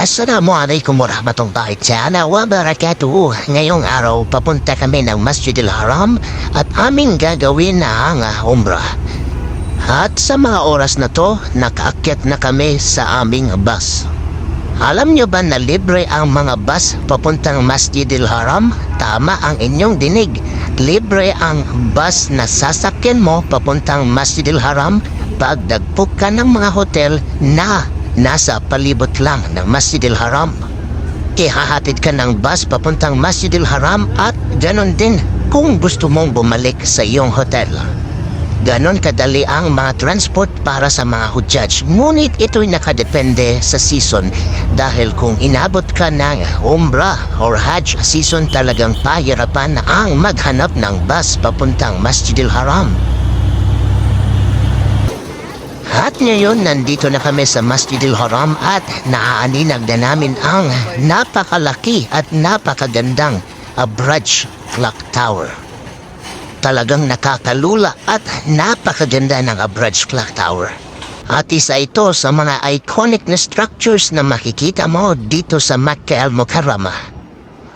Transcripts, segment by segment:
Assalamualaikum warahmatullahi ta'ala wa barakatuh. Ngayong araw, papunta kami ng Masjidil Haram at aming gagawin na ang ah, umrah. At sa mga oras na to, nakaakyat na kami sa aming bus. Alam nyo ba na libre ang mga bus papuntang Masjidil Haram? Tama ang inyong dinig. Libre ang bus na sasakyan mo papuntang Masjidil Haram pag ka ng mga hotel na nasa palibot lang ng Masjidil Haram. Ihahatid ka ng bus papuntang Masjidil Haram at ganon din kung gusto mong bumalik sa iyong hotel. Ganon kadali ang mga transport para sa mga hujjaj. Ngunit ito'y nakadepende sa season dahil kung inabot ka ng Umrah or Hajj season talagang pahirapan ang maghanap ng bus papuntang Masjidil Haram. At ngayon, nandito na kami sa Masjidil Haram at naaaninag na namin ang napakalaki at napakagandang Abraj Clock Tower. Talagang nakakalula at napakaganda ng Abraj Clock Tower. At isa ito sa mga iconic na structures na makikita mo dito sa Makkah al-Mukarramah.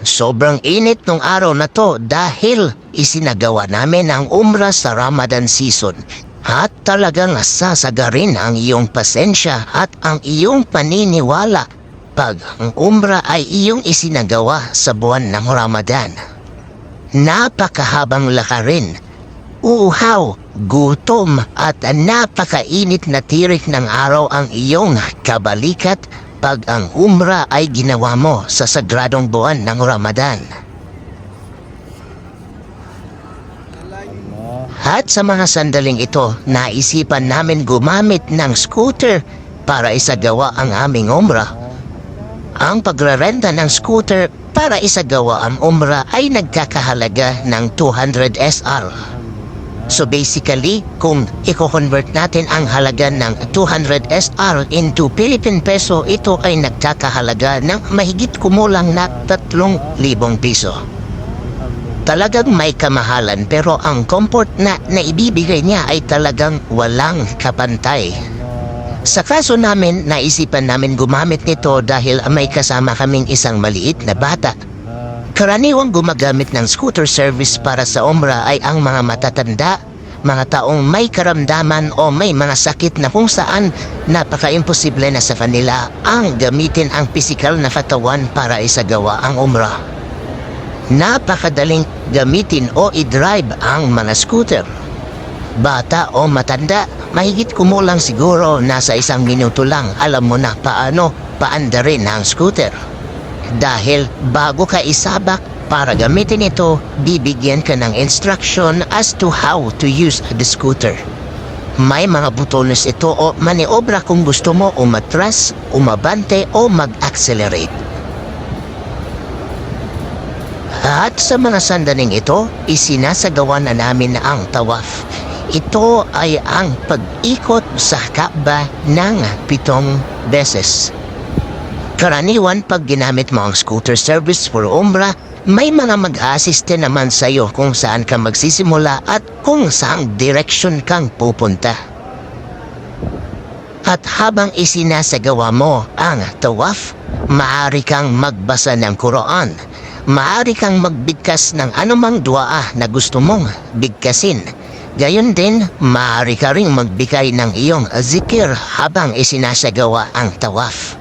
Sobrang init nung araw na to dahil isinagawa namin ang umrah sa Ramadan season. At talagang sasagarin ang iyong pasensya at ang iyong paniniwala pag ang umrah ay iyong isinagawa sa buwan ng Ramadan. Napakahabang lakarin, uhaw, gutom at napakainit na tirik ng araw ang iyong kabalikat pag ang umrah ay ginawa mo sa sagradong buwan ng Ramadan. At sa mga sandaling ito, naisipan namin gumamit ng scooter para isagawa ang aming umrah. Ang pagrarenta ng scooter para isagawa ang umrah ay nagkakahalaga ng 200 SR. So basically, kung i-convert natin ang halaga ng 200 SR into Philippine peso, ito ay nagkakahalaga ng mahigit kumulang na 3,000 piso. Talagang may kamahalan pero ang comfort na naibibigay niya ay talagang walang kapantay. Sa kaso namin, naisipan namin gumamit nito dahil may kasama kaming isang maliit na bata. Karaniwang gumagamit ng scooter service para sa Umrah ay ang mga matatanda, mga taong may karamdaman o may mga sakit na kung saan napaka-imposible na sa kanila ang gamitin ang pisikal na katawan para isagawa ang Umrah. Napakadaling gamitin o i-drive ang mga scooter. Bata o matanda, mahigit kumulang siguro nasa isang minuto lang alam mo na paano paandarin ang scooter. Dahil bago ka isabak para gamitin ito, bibigyan ka ng instruction as to how to use the scooter. May mga butones ito o maniobra kung gusto mo umatras, umabante o mag-accelerate. At sa mga sandaling ito, isinasagawa na namin ang tawaf. Ito ay ang pag-ikot sa Kaaba ng pitong beses. Karaniwan pag ginamit mo ang scooter service for Umrah, may mga mag-assiste naman sa iyo kung saan ka magsisimula at kung saang direction kang pupunta. At habang isinasagawa mo ang tawaf, maaari kang magbasa ng Quran. Maaari kang magbigkas ng anumang duaa na gusto mong bigkasin. Gayon din, maaari ka ring magbigay ng iyong zikir habang isinasagawa ang tawaf.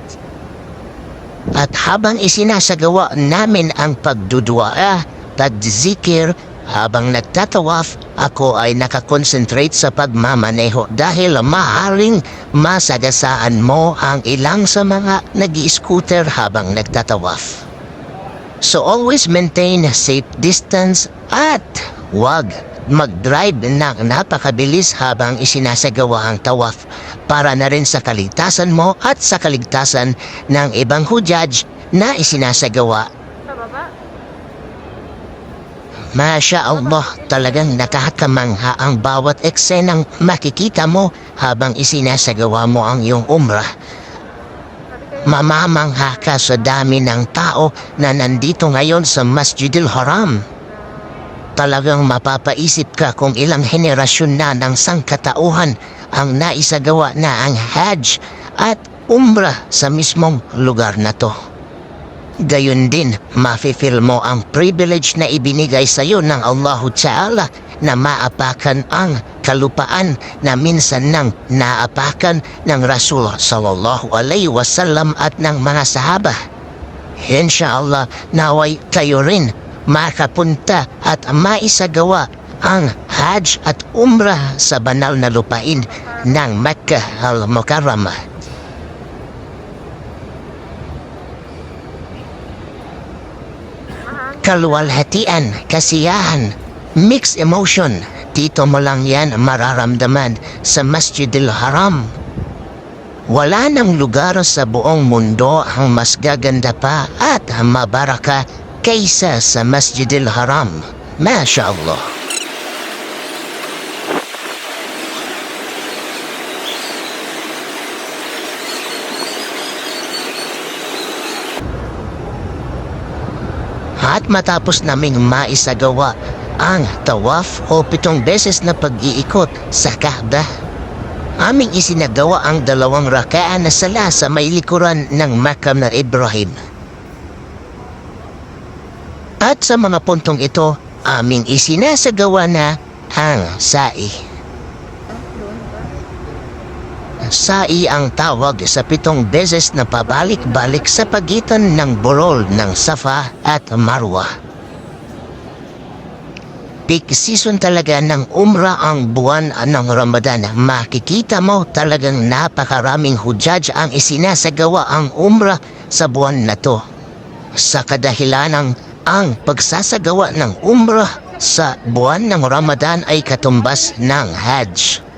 At habang isinasagawa namin ang pagdudua, pagzikir, habang nagtatawaf, ako ay nakakonsentrate sa pagmamaneho dahil maaaring masagasaan mo ang ilang sa mga nag scooter habang nagtatawaf. So always maintain a safe distance at wag mag-drive ng napakabilis habang isinasagawa ang tawaf para na rin sa kaligtasan mo at sa kaligtasan ng ibang hujaj na isinasagawa. Masya Allah, talagang nakakamangha ang bawat eksenang makikita mo habang isinasagawa mo ang iyong umrah. Mamamangha ka sa dami ng tao na nandito ngayon sa Masjidil Haram. Talagang mapapaisip ka kung ilang henerasyon na ng sangkatauhan ang naisagawa na ang Hajj at umrah sa mismong lugar na to. Gayon din, mafe-feel mo ang privilege na ibinigay sa iyo ng Allahu Ta'ala na maapakan ang kalupaan na minsan nang naapakan ng Rasul Sallallahu Alaihi Wasallam at ng mga sahaba. Inshallah, naway kayo rin makapunta at maisagawa ang Hajj at Umrah sa banal na lupain ng Mecca al-Mukarramah. Kaluwalhatian, kasiyahan, mixed emotion. Dito mo lang yan mararamdaman sa Masjidil Haram. Wala nang lugar sa buong mundo ang mas gaganda pa at mabaraka kaysa sa Masjidil Haram. Masya Allah. At matapos naming maisagawa ang tawaf o pitong beses na pag-iikot sa Kaaba. Aming isinagawa ang dalawang rakaan na sala sa may likuran ng makam na Ibrahim. At sa mga puntong ito, aming isinasagawa na ang sai. Sai ang tawag sa pitong beses na pabalik-balik sa pagitan ng burol ng Safa at Marwa. Peak season talaga ng umra ang buwan ng Ramadan. Makikita mo talagang napakaraming hujaj ang isinasagawa ang umra sa buwan na to. Sa kadahilanang ang pagsasagawa ng umrah sa buwan ng Ramadan ay katumbas ng Hajj.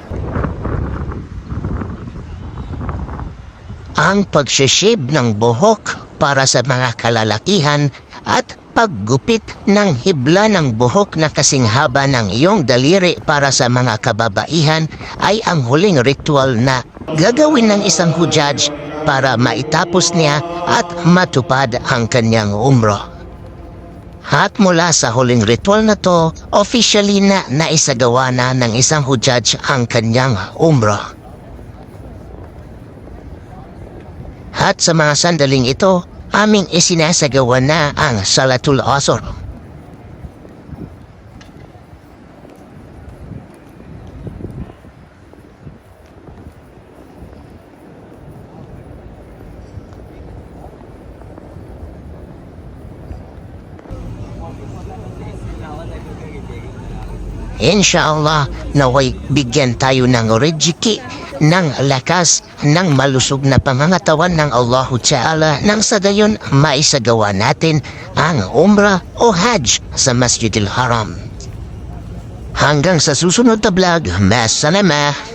Ang pagsishave ng buhok para sa mga kalalakihan at paggupit ng hibla ng buhok na kasing haba ng iyong daliri para sa mga kababaihan ay ang huling ritual na gagawin ng isang hujaj para maitapos niya at matupad ang kanyang umro. At mula sa huling ritual na to, officially na naisagawa na ng isang hujaj ang kanyang umro. At sa mga sandaling ito, aming isinasagawa na ang Salatul Asr. Inshallah, naway bigyan tayo ng rejiki ng lakas ng malusog na pangangatawan ng Allahu Ta'ala nang sa gayon maisagawa natin ang Umrah o Hajj sa Masjidil Haram. Hanggang sa susunod na vlog, masalama!